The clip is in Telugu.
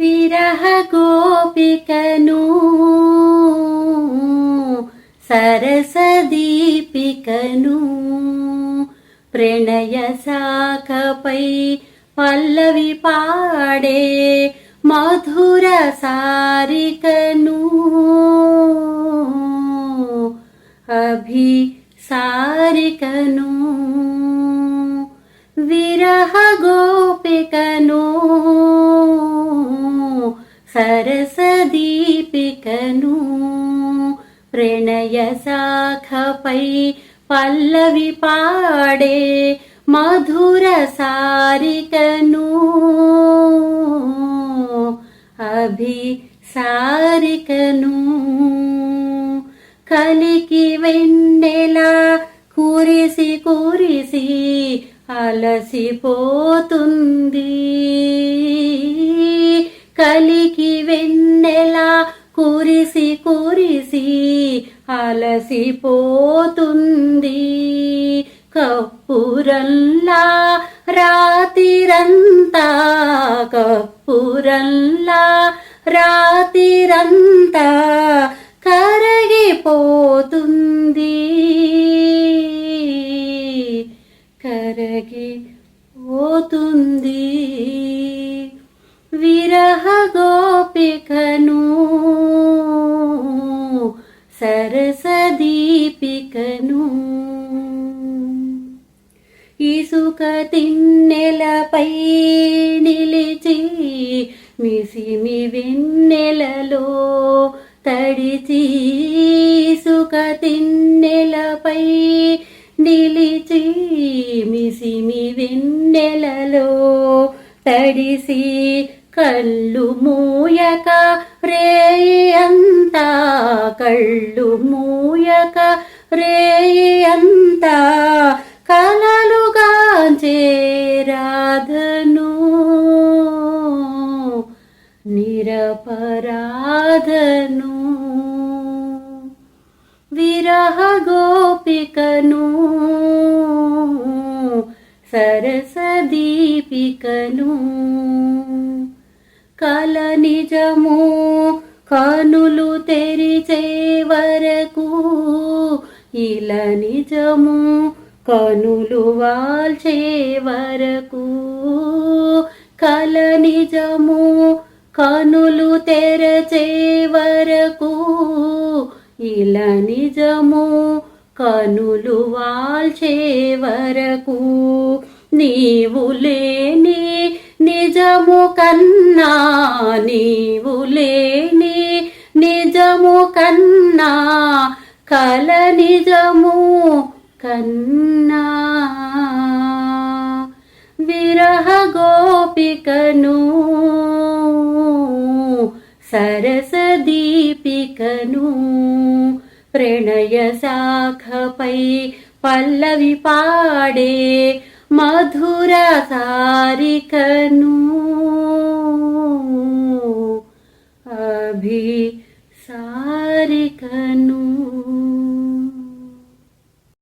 विरह गोपीकु सरस दीपीकु प्रणयसा कपै पल्लवि पाडे मधुर सारिकु अभि सारिकु विरह गोपनु గోపికను సరస దీపికను ప్రణయ శాఖపై పల్లవి పాడే మధుర సారికను అభి సారికను కలికి వెన్నెలా కురిసి కురిసి అలసిపోతుంది. కలికి వెన్నెలా కురిసి కురిసి అలసిపోతుంది. కప్పురల్లా రాతిరంతా కప్పురల్లా రాతిరంతా కరగిపోతుంది. గోపికను సరసదీపికను ఇసుక తిన్నెలపై నిలిచి మిసిమి వెన్నెలలో తడిచి ఇసుక తిన్నెలపై నిలిచి మిసిమి వెన్నెలలో తడిసి కళ్ళు మూయక రేయి అంతా కళ్ళు మూయక రేయి అంతా కలలుగాంచే రాధను నిరపరాధను. విరహ గోపికను. సరసదీపికను దీపికను. కల నిజము కనులు తెరిచే వరకు ఇల నిజము కనులు వాల్చే వరకు కల నిజము కనులు తెరచే వరకు ఇలా నిజము కనులు వాల్చే వరకు నీవు లేని నిజము కన్నా నీవు లేని నిజము కన్నా కల నిజము కన్నా. విరహ గోపికను సరస దీపికను ప్రణయ శాఖపై పల్లవి పాడే మధుర సారికను అభి సారికను